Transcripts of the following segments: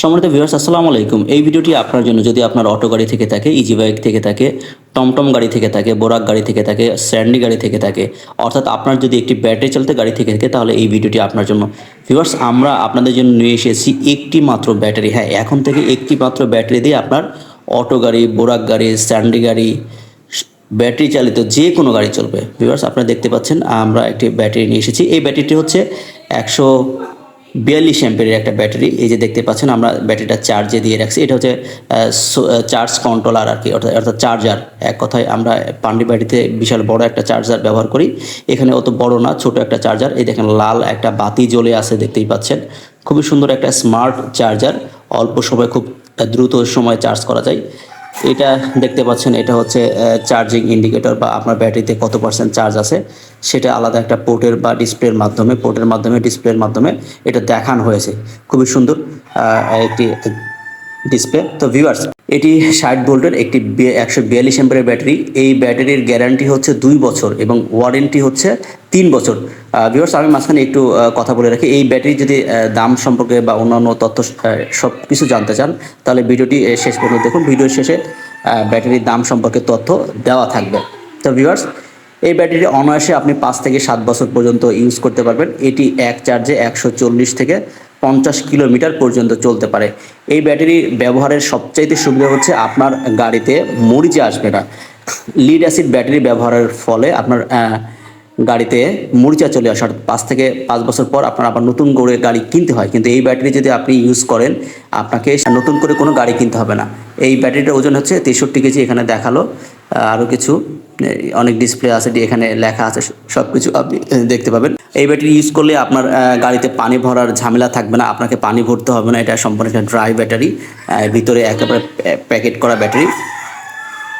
সম্মানিত ভিউয়ার্স আসসালামু আলাইকুম। এই ভিডিওটি আপনার জন্য যদি আপনার অটো গাড়ি থেকে থাকে ইজি বাইক থেকে থাকে, টমটম গাড়ি থেকে থাকে বোরাক গাড়ি থেকে থাকে স্যান্ডি গাড়ি থেকে থাকে, অর্থাৎ আপনার যদি একটি ব্যাটারি চালিত গাড়ি থেকে থাকে, তাহলে এই ভিডিওটি আপনার জন্য। ভিউয়ার্স আমরা আপনাদের জন্য নিয়ে এসেছি একটি মাত্র ব্যাটারি। হ্যাঁ এখন থেকে একটি মাত্র ব্যাটারি দিয়ে আপনার অটো গাড়ি বোরাক গাড়ি স্যান্ডি গাড়ি, ব্যাটারি চালিত যে কোনো গাড়ি চলবে। ভিউয়ার্স আপনারা দেখতে পাচ্ছেন, আমরা একটি ব্যাটারি নিয়ে এসেছি। এই ব্যাটারিটি হচ্ছে একশো বিয়াল্লিশ অ্যাম্পের একটা ব্যাটারি। এই যে দেখতে পাচ্ছেন, আমরা ব্যাটারিটা চার্জে দিয়ে রাখছি। এটা হচ্ছে চার্জ কন্ট্রোলার আর কি, অর্থাৎ অর্থাৎ চার্জার এক কথায় আমরা পান্ডি ব্যাটারিতে বিশাল বড় একটা চার্জার ব্যবহার করি। এখানে অত বড় না, ছোট একটা চার্জার এই দেখেন, লাল একটা বাতি জ্বলে আছে, দেখতেই পাচ্ছেন। খুবই সুন্দর একটা স্মার্ট চার্জার অল্প সময় খুব দ্রুত সময় চার্জ করা যায়। এটা দেখতে পাচ্ছেন, এটা হচ্ছে চার্জিং ইন্ডিকেটর বা আপনার ব্যাটারিতে কত পার্সেন্ট চার্জ আছে, সেটা আলাদা একটা পোর্টের বা ডিসপ্লের মাধ্যমে পোর্টের মাধ্যমে ডিসপ্লের মাধ্যমে এটা দেখানো হয়েছে। খুবই সুন্দর একটি ডিসপ্লে তো ভিউয়ার্স এটি ষাট ভোল্টের একটি একশো বিয়াল্লিশ এম্পারের ব্যাটারি। এই ব্যাটারির গ্যারান্টি হচ্ছে দুই বছর এবং ওয়ারেন্টি হচ্ছে তিন বছর। ভিউয়ার্স আমি মাঝখানে একটু কথা বলে রাখি। এই ব্যাটারি যদি দাম সম্পর্কে বা অন্যান্য তথ্য সব কিছু জানতে চান, তাহলে ভিডিওটি শেষ পর্যন্ত দেখুন। ভিডিওর শেষে ব্যাটারির দাম সম্পর্কে তথ্য দেওয়া থাকবে। তো ভিউয়ার্স এই ব্যাটারি অনায়াসে আপনি পাঁচ থেকে সাত বছর পর্যন্ত ইউজ করতে পারবেন। এটি এক চার্জে একশো চল্লিশ থেকে পঞ্চাশ কিলোমিটার পর্যন্ত চলতে পারে। এই ব্যাটারি ব্যবহারের সবচাইতে সুবিধা হচ্ছে আপনার গাড়িতে মরিচে আসবে না। লিড অ্যাসিড ব্যাটারি ব্যবহারের ফলে আপনার গাড়িতে মরিচা চলে আসে অর্থাৎ পাঁচ থেকে পাঁচ বছর পর আপনার আবার নতুন করে গাড়ি কিনতে হয়। কিন্তু এই ব্যাটারি যদি আপনি ইউজ করেন, আপনাকে নতুন করে কোনো গাড়ি কিনতে হবে না। এই ব্যাটারিটার ওজন হচ্ছে তেষট্টি কেজি এখানে দেখাল। আরও কিছু অনেক ডিসপ্লে আছে এখানে লেখা আছে সব কিছু আপনি দেখতে পাবেন। এই ব্যাটারি ইউজ করলে আপনার গাড়িতে পানি ভরার ঝামেলা থাকবে না, আপনাকে পানি ভরতে হবে না, এটা সম্পূর্ণ ড্রাই ব্যাটারি ভিতরে একেবারে প্যাকেট করা ব্যাটারি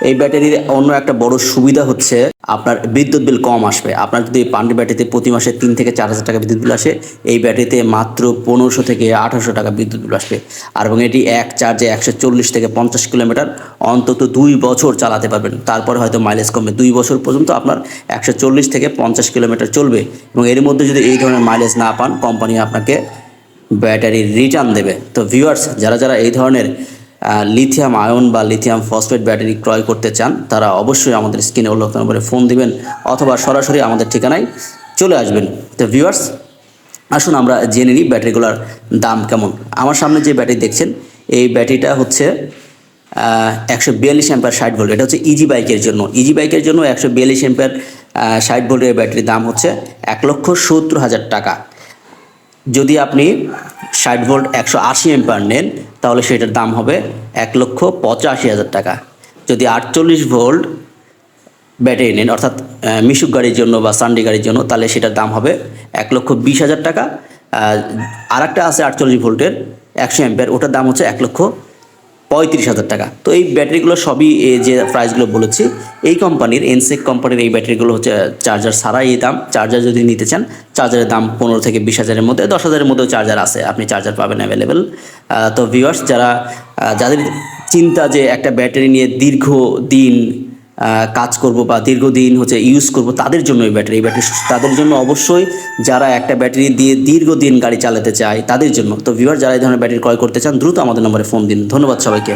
এই ব্যাটারির অন্য একটা বড় সুবিধা হচ্ছে আপনার বিদ্যুৎ বিল কম আসবে। আপনার যদি পান্ডি ব্যাটারিতে প্রতি মাসে তিন থেকে চার হাজার টাকা বিদ্যুৎ বিল আসে, এই ব্যাটারিতে মাত্র পনেরোশো থেকে আঠারোশো টাকা বিদ্যুৎ বিল আসবে। আর এবং এটি এক চার্জে একশো চল্লিশ থেকে পঞ্চাশ কিলোমিটার, অন্তত দুই বছর চালাতে পারবেন। তারপরে হয়তো মাইলেজ কমবে দুই বছর পর্যন্ত আপনার একশো চল্লিশ থেকে পঞ্চাশ কিলোমিটার চলবে। এবং এর মধ্যে যদি এই ধরনের মাইলেজ না পান কোম্পানি আপনাকে ব্যাটারি রিটার্ন দেবে। তো ভিউয়ার্স যারা যারা এই ধরনের লিথিয়াম আয়ন বা লিথিয়াম ফসফেট ব্যাটারি ক্রয় করতে চান, তারা অবশ্যই আমাদের স্ক্রিনে উল্লেখ নম্বরে ফোন দিবেন অথবা সরাসরি আমাদের ঠিকানায় চলে আসবেন। তো ভিউয়ার্স আসুন আমরা জেনে নিই ব্যাটারিগুলোর দাম কেমন। আমার সামনে যে ব্যাটারি দেখছেন, এই ব্যাটারিটা হচ্ছে একশো বিয়াল্লিশ অ্যাম্পার ষাট ভোল্ট এটা হচ্ছে ইজি বাইকের জন্য। ইজি বাইকের জন্য একশো বিয়াল্লিশ অ্যাম্পার ষাট ভোল্টের ব্যাটারির দাম হচ্ছে এক লক্ষ সত্তর হাজার টাকা। যদি আপনি ষাট ভোল্ট একশো আশি এম্পার নেন, তাহলে সেটার দাম হবে এক লক্ষ পঁচাশি হাজার টাকা। যদি আটচল্লিশ ভোল্ট ব্যাটারি নেন, অর্থাৎ মিশুক গাড়ির জন্য বা সানডে গাড়ির জন্য, তাহলে সেটার দাম হবে এক লক্ষ বিশ হাজার টাকা। আর একটা আছে আটচল্লিশ ভোল্টের একশো এম্পিয়ার ওটার দাম হচ্ছে এক লক্ষ পঁয়ত্রিশ হাজার টাকা। তো এই ব্যাটারিগুলো সবই যে প্রাইসগুলো বলেছি, এই কোম্পানির এনসেক কোম্পানির এই ব্যাটারিগুলো হচ্ছে চার্জার সারাই এই দাম। চার্জার যদি নিতে চান চার্জারের দাম পনেরো থেকে বিশ হাজারের মধ্যে, দশ হাজারের মধ্যেও চার্জার আছে, আপনি চার্জার পাবেন অ্যাভেলেবেল তো ভিউয়ার্স যারা যাদের চিন্তা যে একটা ব্যাটারি নিয়ে দীর্ঘ দিন কাজ করব বা দীর্ঘদিন হচ্ছে ইউজ করব তাদের জন্য এই ব্যাটারি এই ব্যাটারি তাদের জন্য অবশ্যই যারা একটা ব্যাটারি দিয়ে দীর্ঘদিন গাড়ি চালাতে চায় তাদের জন্য। তো ভিউয়ার যারা এই ধরনের ব্যাটারি ক্রয় করতে চান, দ্রুত আমাদের নম্বরে ফোন দিন। ধন্যবাদ সবাইকে।